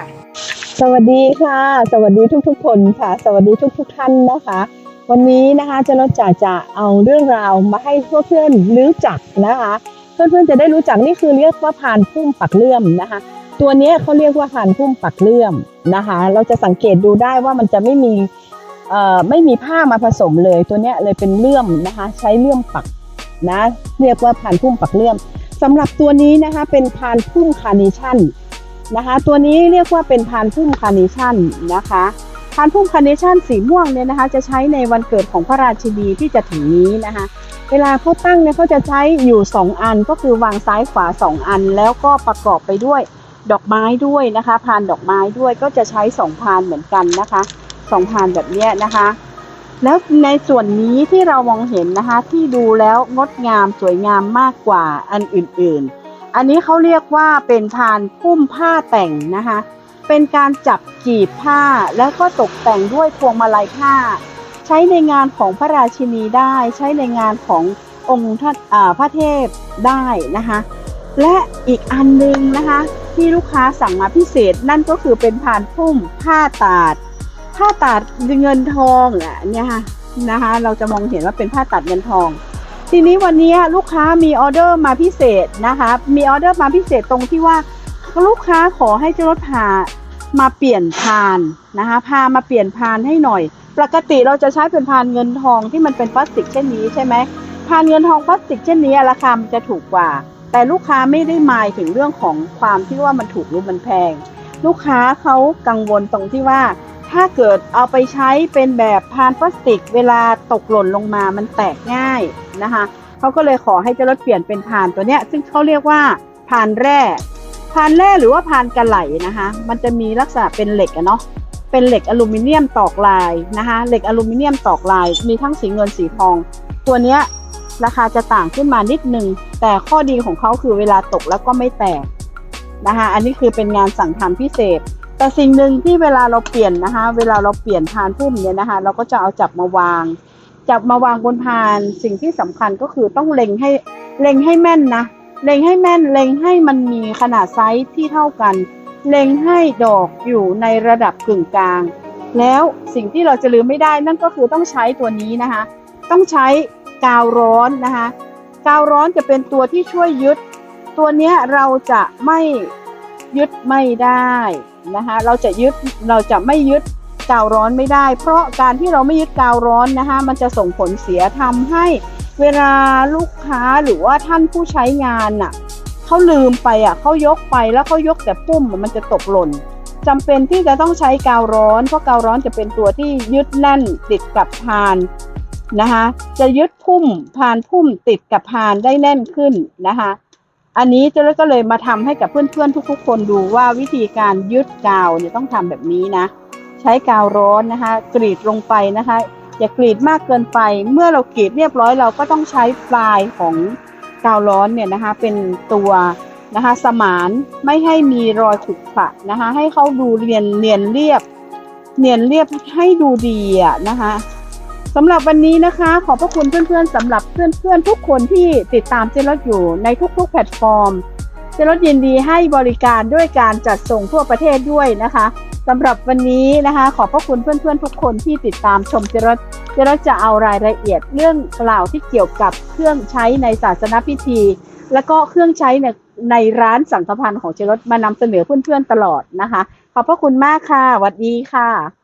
ค่ะ สวัสดีค่ะ สวัสดีทุกๆ คนค่ะ สวัสดีทุก ๆ ท่านนะคะ วันนี้นะคะเจะรจะจะเอาเรื่องราวมาให้เพื่อนๆรู้จักนะคะ เพื่อนๆจะได้รู้จักนี่คือเรียกว่าพานพุ่มปักเลื่อมนะคะ ตัวนี้เขาเรียกว่าพานพุ่มปักเลื่อมนะคะ เราจะสังเกตดูได้ว่ามันจะไม่มีเอ่อไม่มีผ้ามาผสมเลยตัวนี้เลยเป็นเลื่อมนะคะ ใช้เลื่อมปักนะเรียกว่าพานพุ่มปักเลื่อมสำหรับตัวนี้นะคะเป็นพานพุ่มคาร์เนชั่น นะคะ ตัวนี้เรียกว่าเป็นพานพุ่มคาร์เนชั่นนะคะพานพุ่มคาร์เนชั่นสีม่วงเนี่ยนะคะ จะใช้ในวันเกิดของพระราชินีที่จะถึงนี้นะคะ เวลาเขาตั้งเนี่ยเขาจะใช้อยู่ 2 อันก็คือวางซ้ายขวา 2 อัน แล้วก็ประกอบไปด้วยดอกไม้ด้วยนะคะพานดอกไม้ด้วยก็จะใช้2พานเหมือนกันนะคะสองพานแบบนี้นะคะ แล้วในส่วนนี้ที่เรามองเห็นนะคะที่ดูแล้วงดงามสวยงามมากกว่าอันอื่นๆ อันนี้เขาเรียกว่าเป็นพานพุ่มผ้าแต่งนะคะ เป็นการจับจีบผ้าแล้วก็ตกแต่งด้วยพวงมาลัยผ้า ใช้ในงานของพระราชินีได้ ใช้ในงานขององค์ท่านพระเทพได้นะคะ และอีกอันหนึงนะคะ ที่ลูกค้าสั่งมาพิเศษนั่นก็คือเป็นพานพุ่มผ้าตาด ผ้าตาดเงินทองอะเนี่ยค่ะนะคะ เราจะมองเห็นว่าเป็นผ้าตัดเงินทอง ทีนี้วันนี้ลูกค้ามีออเดอร์มาพิเศษนะคะ มีออเดอร์มาพิเศษตรงที่ว่าลูกค้าขอให้เจ้ารถพามาเปลี่ยนพานนะคะ พามาเปลี่ยนพานให้หน่อย ปกติเราจะใช้เป็นพานเงินทองที่มันเป็นพลาสติกเช่นนี้ใช่ไหมพานเงินทองพลาสติกเช่นนี้ราคามันจะถูกกว่า แต่ลูกค้าไม่ได้หมายถึงเรื่องของความที่ว่ามันถูกหรือมันแพง ลูกค้าเขากังวลตรงที่ว่า ถ้าเกิดเอาไปใช้เป็นแบบพานพลาสติก เวลาตกหล่นลงมามันแตกง่ายนะคะเขาก็เลยขอให้เจ้ารถเปลี่ยนเป็นพานตัวเนี้ย ซึ่งเขาเรียกว่าพานแร่พานแร่หรือว่าพานกระไหลนะคะ มันจะมีลักษณะเป็นเหล็กอะเนาะเป็นเหล็กอลูมิเนียมตอกลายนะคะ เหล็กอลูมิเนียมตอกลาย มีทั้งสีเงินสีทอง ตัวเนี้ยราคาจะต่างขึ้นมานิดนึง แต่ข้อดีของเขาคือเวลาตกแล้วก็ไม่แตกนะคะ อันนี้คือเป็นงานสั่งทำพิเศษ แต่สิ่งหนึ่งที่เวลาเราเปลี่ยนนะคะ เวลาเราเปลี่ยนพานพุ่มเนี่ยนะคะ เราก็จะเอาจับมาวาง จับมาวางบนพานสิ่งที่สำคัญก็คือต้องเล็งให้เล็งให้แม่นนะเล็งให้แม่นเล็งให้มันมีขนาดไซส์ที่เท่ากัน เล็งให้ดอกอยู่ในระดับกึ่งกลาง แล้วสิ่งที่เราจะลืมไม่ได้นั่นก็คือต้องใช้ตัวนี้นะคะ ต้องใช้กาวร้อนนะคะกาวร้อนจะเป็นตัวที่ช่วยยึด ตัวนี้เราจะไม่ยึดไม่ได้ นะคะเราจะยึดเราจะไม่ยึดกาวร้อนไม่ได้ เพราะการที่เราไม่ยึดกาวร้อนนะคะมันจะส่งผลเสียทำให้เวลาลูกค้าหรือว่าท่านผู้ใช้งานน่ะเขาลืมไปอะเขายกไปแล้วเขายกแต่ปุ่มมันจะตกหล่นจำเป็นที่จะต้องใช้กาวร้อน เพราะกาวร้อนจะเป็นตัวที่ยึดแน่นติดกับพานนะคะจะยึดพุ่มพานพุ่มติดกับพานได้แน่นขึ้นนะคะ อันนี้เจะก็เลยมาทำให้กับเพื่อนๆทุก ๆ คนดูว่าวิธีการยึดกาวเนี่ยต้องทำแบบนี้นะ ใช้กาวร้อนนะคะ กรีดลงไปนะคะ อย่ากรีดมากเกินไป เมื่อเรากรีดเรียบร้อยเราก็ต้องใช้ปลายของกาวร้อนเนี่ยนะคะ เป็นตัวนะคะสมานไม่ให้มีรอยขรุขระนะคะ ให้เขาดูเนียนเนียนเรียบเนียนเรียบให้ดูดีอะนะคะ สำหรับวันนี้นะคะ ขอบพระคุณเพื่อนๆสำหรับเพื่อนๆทุกคนที่ติดตามเจรถอยู่ในทุกๆ แพลตฟอร์ม เจรถยินดีให้บริการด้วยการจัดส่งทั่วประเทศด้วยนะคะสำหรับวันนี้นะคะ ขอบพระคุณเพื่อนๆทุกคนที่ติดตามชมเจรถเจรถจะเอารายละเอียดเรื่องกล่าวที่เกี่ยวกับเครื่องใช้ในศาสนพิธี แล้วก็เครื่องใช้ในในร้านสังฆพันธ์ของเจรถมานำเสนอเพื่อนๆตลอดนะคะ ขอบพระคุณมากค่ะสวัสดีค่ะ